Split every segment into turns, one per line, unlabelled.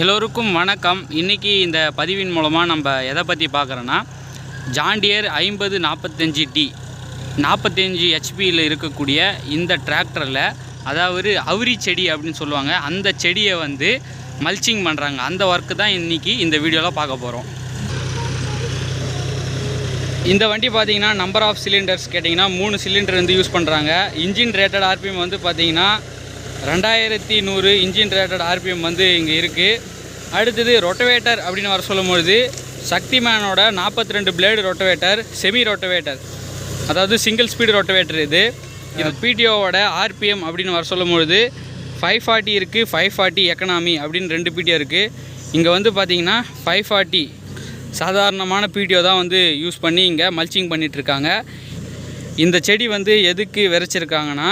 எல்லோருக்கும் வணக்கம். இன்றைக்கி இந்த பதிவின் மூலமாக நம்ம எதை பற்றி பார்க்குறோன்னா ஜாண்டியர் ஐம்பது நாற்பத்தஞ்சு டி நாற்பத்தஞ்சு ஹெச்பியில் இருக்கக்கூடிய இந்த டிராக்டரில் அதாவது அவுரி செடி அப்படின்னு சொல்லுவாங்க அந்த செடியை வந்து மல்ச்சிங் பண்ணுறாங்க அந்த ஒர்க்கு தான் இன்றைக்கி இந்த வீடியோவில் பார்க்க போகிறோம் இந்த வண்டி பார்த்தீங்கன்னா நம்பர் ஆஃப் சிலிண்டர்ஸ் கேட்டிங்கன்னா மூணு சிலிண்டர் வந்து யூஸ் பண்ணுறாங்க இன்ஜின் ரேட்டட் ஆர்பிஎம் வந்து பார்த்திங்கன்னா ரெண்டாயிரத்தி நூறு இன்ஜின் ரேட்டட் ஆர்பிஎம் வந்து இங்கே இருக்குது அடுத்தது ரொட்டவேட்டர் அப்படின்னு வர சொல்லும்பொழுது சக்திமேனோட நாற்பத்தி ரெண்டு பிளேடு ரொட்டவேட்டர் செமி ரொட்டவேட்டர் அதாவது சிங்கிள் ஸ்பீடு ரொட்டவேட்டர் இது. இது பிடிஓவோட ஆர்பிஎம் அப்படின்னு வர சொல்லும்பொழுது ஃபைவ் ஃபார்ட்டி இருக்குது ஃபைவ் ஃபார்ட்டி எக்கனாமி அப்படின்னு ரெண்டு பிடிஓ இருக்குது இங்கே வந்து பார்த்தீங்கன்னா ஃபைவ் ஃபார்ட்டி சாதாரணமான பிடிஓ தான் வந்து யூஸ் பண்ணி இங்கே மல்ச்சிங் பண்ணிகிட்ருக்காங்க இந்த செடி வந்து எதுக்கு விதைச்சிருக்காங்கன்னா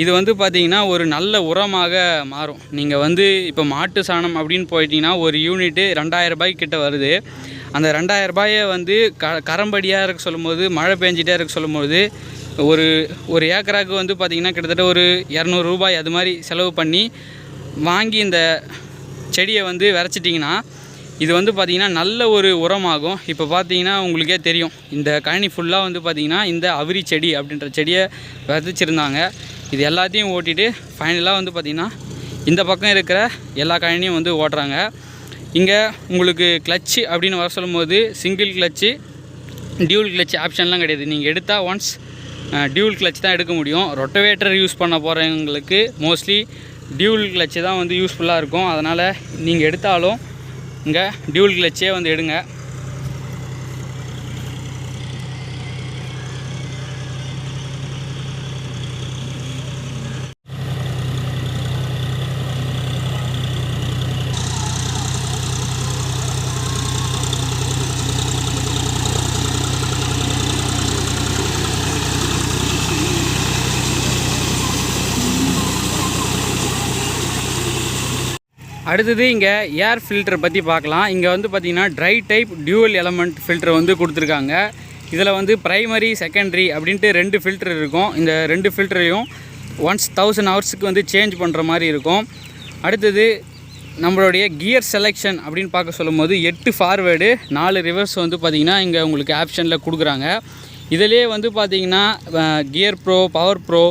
இது வந்து பார்த்திங்கன்னா ஒரு நல்ல உரமாக மாறும். நீங்கள் வந்து இப்போ மாட்டு சாணம் அப்படின்னு போயிட்டீங்கன்னா ஒரு யூனிட்டு ரெண்டாயிரம் கிட்ட வருது. அந்த ரெண்டாயிரம் ரூபாயை வந்து க கரம்படியாக இருக்க சொல்லும்போது மழை பெஞ்சிட்டே இருக்க சொல்லும்போது ஒரு ஒரு ஏக்கராக்கு வந்து பார்த்திங்கன்னா கிட்டத்தட்ட ஒரு இரநூறு ரூபாய் அது மாதிரி செலவு பண்ணி வாங்கி இந்த செடியை வந்து விரைச்சிட்டிங்கன்னா இது வந்து பார்த்திங்கன்னா நல்ல ஒரு உரமாகும். இப்போ பார்த்தீங்கன்னா உங்களுக்கே தெரியும். இந்த கழனி ஃபுல்லாக வந்து பார்த்திங்கன்னா இந்த அவிரி செடி அப்படின்ற செடியை விதைச்சிருந்தாங்க. இது எல்லாத்தையும் ஓட்டிட்டு ஃபைனலாக வந்து பார்த்திங்கன்னா இந்த பக்கம் இருக்கிற எல்லா கழனியும் வந்து ஓட்டுறாங்க. இங்கே உங்களுக்கு கிளச்சு அப்படின்னு வர சொல்லும்போது சிங்கிள் கிளச்சு டியூல் கிளச் ஆப்ஷன்லாம் கிடையாது. நீங்கள் எடுத்தால் ஒன்ஸ் டியூல் கிளச் தான் எடுக்க முடியும். ரொட்டவேட்டர் யூஸ் பண்ண போகிறவங்களுக்கு மோஸ்ட்லி டியூல் கிளச்சு தான் வந்து யூஸ்ஃபுல்லாக இருக்கும். அதனால் நீங்கள் எடுத்தாலும் இங்கே டியூல் கிளச்சே வந்து எடுங்க. அடுத்தது இங்கே ஏர் ஃபில்டர் பற்றி பார்க்கலாம். இங்கே வந்து பார்த்திங்கன்னா dry type dual element filter வந்து கொடுத்துருக்காங்க. இதில் வந்து ப்ரைமரி செகண்டரி அப்படின்ட்டு ரெண்டு ஃபில்டர் இருக்கும். இந்த ரெண்டு ஃபில்டரையும் ஒன்ஸ் தௌசண்ட் ஹவர்ஸுக்கு வந்து சேஞ்ச் பண்ணுற மாதிரி இருக்கும். அடுத்தது நம்மளுடைய கியர் செலெக்ஷன் அப்படின்னு பார்க்க சொல்லும்போது எட்டு ஃபார்வேர்டு நாலு ரிவர்ஸ் வந்து பார்த்திங்கன்னா இங்கே உங்களுக்கு ஆப்ஷனில் கொடுக்குறாங்க. இதிலே வந்து பார்த்திங்கன்னா கியர் ப்ரோ பவர் ப்ரோ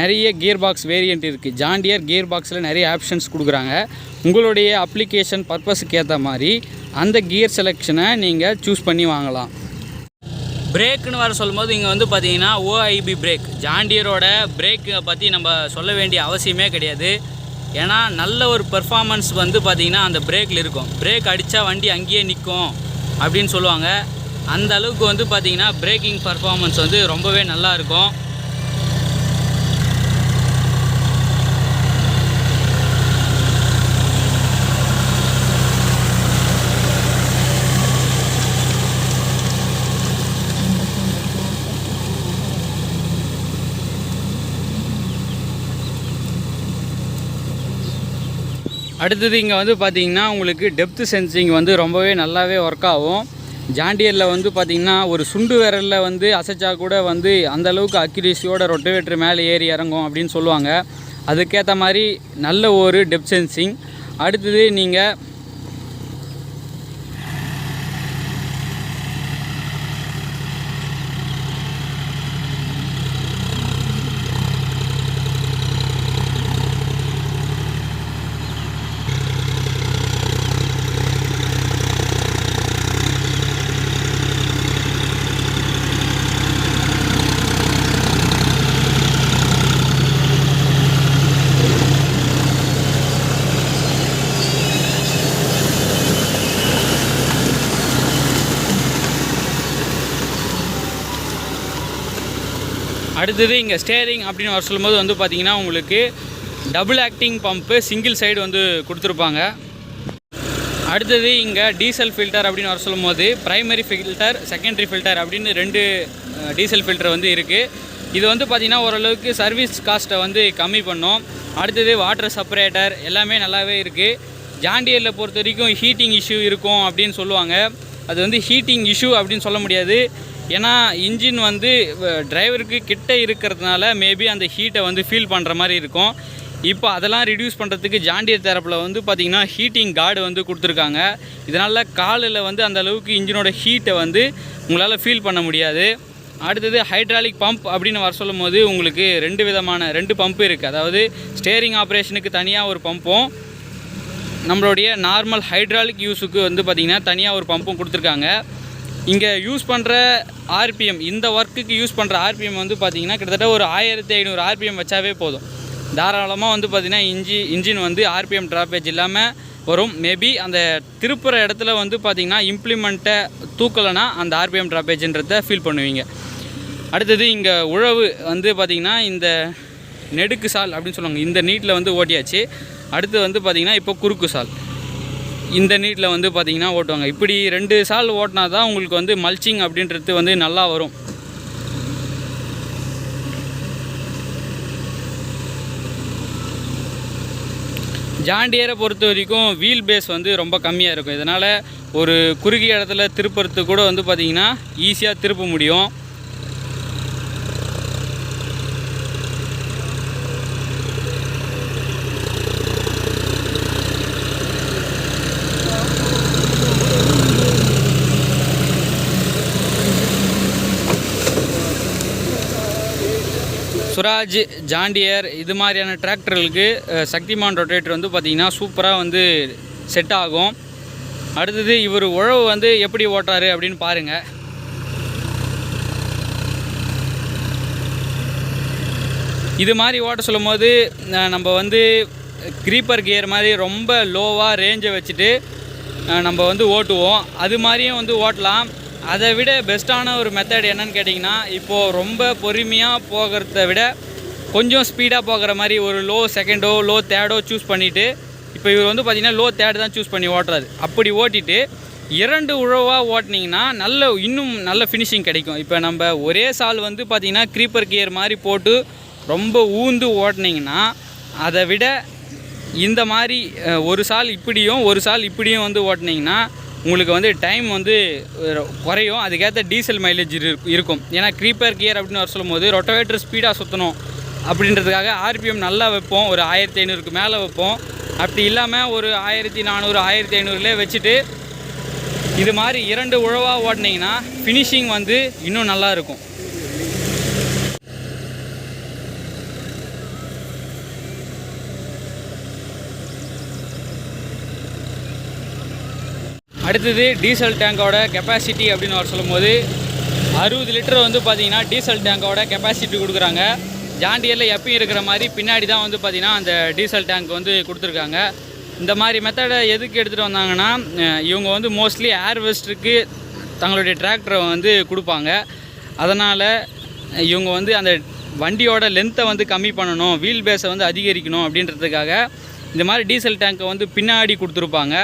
நிறைய கியர் பாக்ஸ் வேரியண்ட் இருக்குது ஜாண்டியர் கியர் பாக்ஸில் நிறைய ஆப்ஷன்ஸ் கொடுக்குறாங்க. உங்களுடைய அப்ளிகேஷன் பர்பஸுக்கு ஏற்ற மாதிரி அந்த கியர் செலெக்ஷனை நீங்கள் சூஸ் பண்ணி வாங்கலாம். பிரேக்குன்னு வர சொல்லும்போது இங்கே வந்து பார்த்தீங்கன்னா ஓஐபி பிரேக் ஜாண்டியரோட பிரேக்கை பற்றி நம்ம சொல்ல வேண்டிய அவசியமே கிடையாது. ஏன்னா நல்ல ஒரு பெர்ஃபார்மன்ஸ் வந்து பார்த்திங்கன்னா அந்த பிரேக்கில் இருக்கும். பிரேக் அடித்தா வண்டி அங்கேயே நிற்கும் அப்படின்னு சொல்லுவாங்க. அந்த அளவுக்கு வந்து பார்த்திங்கன்னா பிரேக்கிங் பர்ஃபார்மன்ஸ் வந்து ரொம்பவே நல்லாயிருக்கும் அடுத்தது இங்கே வந்து பார்த்தீங்கன்னா உங்களுக்கு டெப்த் சென்சிங் வந்து ரொம்பவே நல்லாவே ஒர்க் ஆகும். ஜாண்டியரில் வந்து பார்த்திங்கன்னா ஒரு சுண்டு விரலில் வந்து அசைச்சா கூட வந்து அந்த அளவுக்கு அக்யூரேசியோட ரொட்டவேட்டர் மேலே ஏறி இறங்கும் அப்படின்னு சொல்லுவாங்க. அதுக்கேற்ற மாதிரி நல்ல ஒரு டெப்த் சென்சிங் அடுத்தது நீங்கள் அடுத்தது இங்கே ஸ்டேரிங் அப்படின்னு வர சொல்லும்போது வந்து பார்த்திங்கன்னா உங்களுக்கு double acting pump single side வந்து கொடுத்துருப்பாங்க. அடுத்தது இங்கே டீசல் ஃபில்டர் அப்படின்னு வர சொல்லும்போது ப்ரைமரி ஃபில்டர் செகண்டரி ஃபில்டர் அப்படின்னு ரெண்டு டீசல் ஃபில்டர் வந்து இருக்குது இது வந்து பார்த்திங்கன்னா ஓரளவுக்கு சர்வீஸ் காஸ்ட்டை வந்து கம்மி பண்ணும். அடுத்தது வாட்டர் செப்பரேட்டர் எல்லாமே நல்லாவே இருக்குது ஜாண்டியரில் பொறுத்த வரைக்கும் ஹீட்டிங் இஷ்யூ இருக்கும் அப்படின்னு சொல்லுவாங்க. அது வந்து ஹீட்டிங் இஷ்யூ அப்படின்னு சொல்ல முடியாது. ஏன்னா இன்ஜின் வந்து டிரைவருக்கு கிட்ட இருக்கிறதுனால மேபி அந்த ஹீட்டை வந்து ஃபீல் பண்ணுற மாதிரி இருக்கும். இப்போ அதெல்லாம் ரிடியூஸ் பண்ணுறதுக்கு ஜாண்டியர் தரப்பில் வந்து பார்த்திங்கன்னா ஹீட்டிங் கார்டு வந்து கொடுத்துருக்காங்க. இதனால் காலில் வந்து அந்த அளவுக்கு இன்ஜினோட ஹீட்டை வந்து உங்களால் ஃபீல் பண்ண முடியாது. அடுத்தது ஹைட்ராலிக் பம்ப் அப்படின்னு வர சொல்லும் போது உங்களுக்கு ரெண்டு விதமான ரெண்டு பம்ப் இருக்குது அதாவது ஸ்டேரிங் ஆப்ரேஷனுக்கு தனியாக ஒரு பம்பும் நம்மளுடைய நார்மல் ஹைட்ராலிக் யூஸுக்கு வந்து பார்த்திங்கன்னா தனியாக ஒரு பம்பும் கொடுத்துருக்காங்க. இங்கே யூஸ் பண்ணுற ஆர்பிஎம் இந்த ஒர்க்குக்கு யூஸ் பண்ணுற ஆர்பிஎம் வந்து பார்த்திங்கன்னா கிட்டத்தட்ட ஒரு ஆயிரத்தி ஐநூறு ஆர்பிஎம் வச்சாவே போதும். தாராளமாக வந்து பார்த்திங்கன்னா இன்ஜி இன்ஜின் வந்து ஆர்பிஎம் ட்ராப்பேஜ் இல்லாமல் வரும். மேபி அந்த திருப்புற இடத்துல வந்து பார்த்திங்கன்னா இம்ப்ளிமெண்ட்டை தூக்கலைன்னா அந்த ஆர்பிஎம் ட்ராப்பேஜ்ன்றதை ஃபீல் பண்ணுவீங்க. அடுத்தது இங்கே உழவு வந்து பார்த்திங்கன்னா இந்த நெடுக்கு சால் அப்படின்னு சொல்லுவாங்க. இந்த நீட்டில் வந்து ஓட்டியாச்சு. அடுத்து வந்து பார்த்திங்கன்னா இப்போ குறுக்கு சால். இந்த நீட்டில் வந்து பார்த்திங்கன்னா ஓட்டுவாங்க. இப்படி ரெண்டு சால் ஓட்டினா தான் உங்களுக்கு வந்து மல்ச்சிங் அப்படின்றது வந்து நல்லா வரும். ஜாண்டியரை பொறுத்த வரைக்கும் வீல் பேஸ் வந்து ரொம்ப கம்மியாக இருக்கும். இதனால் ஒரு குறுகிய இடத்துல திருப்புறது கூட வந்து பார்த்திங்கன்னா ஈஸியாக திருப்ப முடியும். சுராஜ் ஜாண்டியர் இது மாதிரியான டிராக்டர்களுக்கு சக்திமான் ரொட்டேட்டர் வந்து பார்த்திங்கன்னா சூப்பராக வந்து செட் ஆகும். அடுத்தது இவர் உழவு வந்து எப்படி ஓட்டுறாரு அப்படின்னு பாருங்கள் இது மாதிரி ஓட்ட சொல்லும் போது நம்ம வந்து க்ரீப்பர் கியர் மாதிரி ரொம்ப லோவாக ரேஞ்சை வச்சுட்டு நம்ம வந்து ஓட்டுவோம். அது மாதிரியும் வந்து ஓட்டலாம். அதை விட பெஸ்ட்டான ஒரு மெத்தட் என்னன்னு கேட்டிங்கன்னா இப்போது ரொம்ப பொறுமையாக போகிறத விட கொஞ்சம் ஸ்பீடாக போகிற மாதிரி ஒரு லோ செகண்டோ லோ தேர்டோ சூஸ் பண்ணிவிட்டு இப்போ இவர் வந்து பார்த்திங்கன்னா லோ தேர்ட் தான் சூஸ் பண்ணி ஓட்டுறாரு. அப்படி ஓட்டிட்டு இரண்டு உழவாக ஓட்டினீங்கன்னா நல்ல இன்னும் நல்ல ஃபினிஷிங் கிடைக்கும். இப்போ நம்ம ஒரே சால் வந்து பார்த்திங்கன்னா க்ரீப்பர் கியர் மாதிரி போட்டு ரொம்ப ஊந்து ஓட்டினீங்கன்னா அதை விட இந்த மாதிரி ஒரு சால் இப்படியும் ஒரு சால் இப்படியும் வந்து ஓட்டினீங்கன்னா உங்களுக்கு வந்து டைம் வந்து குறையும். அதுக்கேற்ற டீசல் மைலேஜ் இருக்கும். ஏன்னா க்ரீப்பர் கியர் அப்படின்னு வர சொல்லும் போது ரொட்டவேட்டர் ஸ்பீடாக சுற்றணும் அப்படின்றதுக்காக ஆர்பிஎம் நல்லா வைப்போம். ஒரு ஆயிரத்தி ஐநூறுக்கு மேலே வைப்போம். அப்படி இல்லாமல் ஒரு ஆயிரத்தி நானூறு ஆயிரத்தி ஐநூறுலேயே வச்சுட்டு இது மாதிரி இரண்டு உழவாக ஓட்டினீங்கன்னா ஃபினிஷிங் வந்து இன்னும் நல்லா அடுத்தது டீசல் டேங்கோட கெப்பாசிட்டி அப்படின்னு வர சொல்லும்போது அறுபது லிட்டர் வந்து பார்த்தீங்கன்னா டீசல் டேங்கோட கெப்பாசிட்டி கொடுக்குறாங்க. ஜாண்டியரில் எப்பயும் இருக்கிற மாதிரி பின்னாடி தான் வந்து பார்த்தீங்கன்னா அந்த டீசல் டேங்க் வந்து கொடுத்துருக்காங்க. இந்த மாதிரி மெத்தடை எதுக்கு எடுத்துகிட்டு வந்தாங்கன்னா இவங்க வந்து மோஸ்ட்லி ஏர் வெஸ்ட்டுக்கு தங்களுடைய டிராக்டரை வந்து கொடுப்பாங்க. அதனால் இவங்க வந்து அந்த வண்டியோட லென்த்தை வந்து கம்மி பண்ணணும் வீல் பேஸை வந்து அதிகரிக்கணும் அப்படின்றதுக்காக இந்த மாதிரி டீசல் டேங்க்கை வந்து பின்னாடி கொடுத்துருப்பாங்க.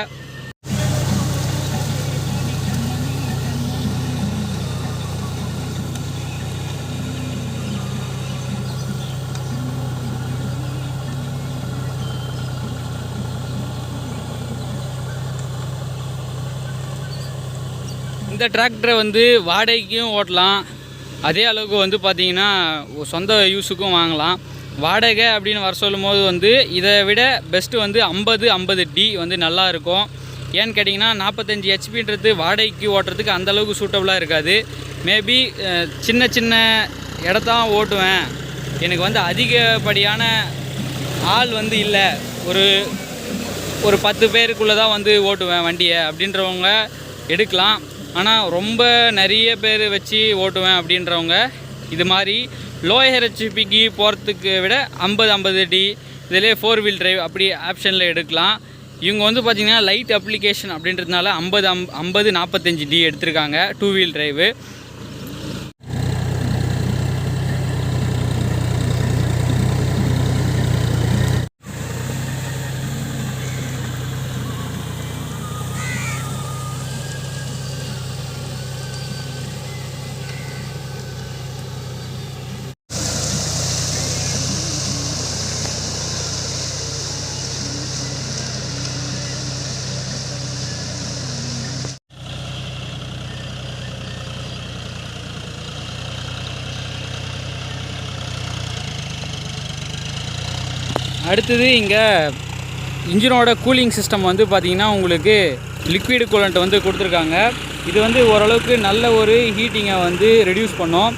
இந்த டிராக்டரை வந்து வாடகைக்கும் ஓட்டலாம். அதே அளவுக்கு வந்து பார்த்தீங்கன்னா சொந்த யூஸுக்கும் வாங்கலாம். வாடகை அப்படின்னு வர சொல்லும் போது வந்து இதை விட பெஸ்ட்டு வந்து ஐம்பது ஐம்பது டி வந்து நல்லா இருக்கும். ஏன்னு கேட்டிங்கன்னா நாற்பத்தஞ்சு ஹெச்பின்றது வாடகைக்கு ஓட்டுறதுக்கு அந்த அளவுக்கு சூட்டபுளாக இருக்காது. மேபி சின்ன சின்ன இடத்தான் ஓட்டுவேன். எனக்கு வந்து அதிகப்படியான ஆள் வந்து இல்லை. ஒரு ஒரு பத்து பேருக்குள்ளே தான் வந்து ஓட்டுவேன் வண்டியை அப்படின்றவங்க எடுக்கலாம். ஆனால் ரொம்ப நிறைய பேர் வச்சு ஓட்டுவேன் அப்படின்றவங்க இது மாதிரி லோயர் ஹெச்பிக்கு போகிறதுக்கு விட ஐம்பது ஐம்பது டி இதிலே ஃபோர் வீல் டிரைவ் அப்படி ஆப்ஷனில் எடுக்கலாம். இவங்க வந்து பார்த்திங்கன்னா லைட் அப்ளிகேஷன் அப்படின்றதுனால ஐம்பது அம் ஐம்பது நாற்பத்தஞ்சு டி எடுத்திருக்காங்க டூ வீல் டிரைவு அடுத்தது இங்கே இன்ஜினோட கூலிங் சிஸ்டம் வந்து பார்த்திங்கன்னா உங்களுக்கு லிக்விட் கூலண்ட் வந்து கொடுத்துருக்காங்க. இது வந்து ஓரளவுக்கு நல்ல ஒரு ஹீட்டிங்கை வந்து ரெடியூஸ் பண்ணும்.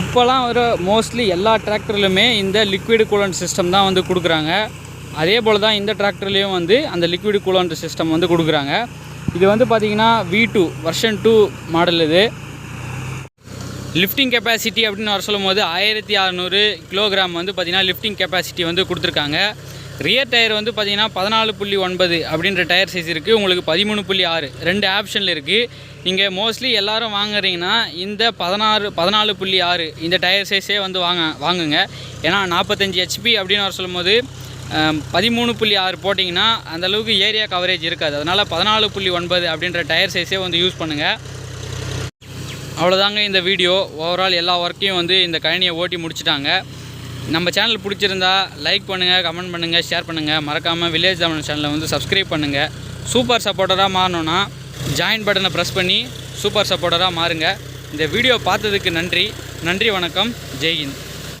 இப்போலாம் வர மோஸ்ட்லி எல்லா டிராக்டர்லையுமே இந்த லிக்விட் கூலண்ட் சிஸ்டம் தான் வந்து கொடுக்குறாங்க. அதே போல் தான் இந்த டிராக்டர்லேயும் வந்து அந்த லிக்விட் கூலண்ட் சிஸ்டம் வந்து கொடுக்குறாங்க. இது வந்து பார்த்திங்கன்னா V two version two model இது. லிஃப்டிங் கெப்பாசிட்டி அப்படின்னு வர சொல்லும்போது ஆயிரத்தி அறநூறு கிலோகிராம் வந்து பார்த்திங்கன்னா லிஃப்டிங் கெப்பாசிட்டி வந்து கொடுத்துருக்காங்க. ரியர் டயர் வந்து பார்த்திங்கன்னா பதினாலு புள்ளி ஒன்பது அப்படின்ற டயர் சைஸ் இருக்குது உங்களுக்கு பதிமூணு புள்ளி ஆறு ரெண்டு ஆப்ஷனில் இருக்குது நீங்கள் மோஸ்ட்லி எல்லோரும் வாங்குறீங்கன்னா இந்த பதினாறு பதினாலு புள்ளி ஆறு இந்த டயர் சைஸே வந்து வாங்க வாங்குங்க. ஏன்னா நாற்பத்தஞ்சு ஹெச்பி அப்படின்னு வர சொல்லும்போது பதிமூணு புள்ளி ஆறு போட்டிங்கன்னா அந்தளவுக்கு ஏரியா கவரேஜ் இருக்காது. அதனால் பதினாலு புள்ளி ஒன்பது அப்படின்ற டயர் சைஸே வந்து யூஸ் பண்ணுங்கள் அவ்வளோதாங்க இந்த வீடியோ. ஓவரால் எல்லா ஒர்க்கையும் வந்து இந்த கழனியை ஓட்டி முடிச்சிட்டாங்க. நம்ம சேனல் பிடிச்சிருந்தா லைக் பண்ணுங்கள் கமெண்ட் பண்ணுங்கள் ஷேர் பண்ணுங்கள் மறக்காமல் வில்லேஜ் தமிழ் சேனலை வந்து சப்ஸ்கிரைப் பண்ணுங்கள் சூப்பர் சப்போர்ட்டராக மாறணும்னா ஜாயின் பட்டனை ப்ரெஸ் பண்ணி சூப்பர் சப்போர்ட்டராக மாறுங்க. இந்த வீடியோ பார்த்ததுக்கு நன்றி. நன்றி வணக்கம். ஜெய்ஹிந்த்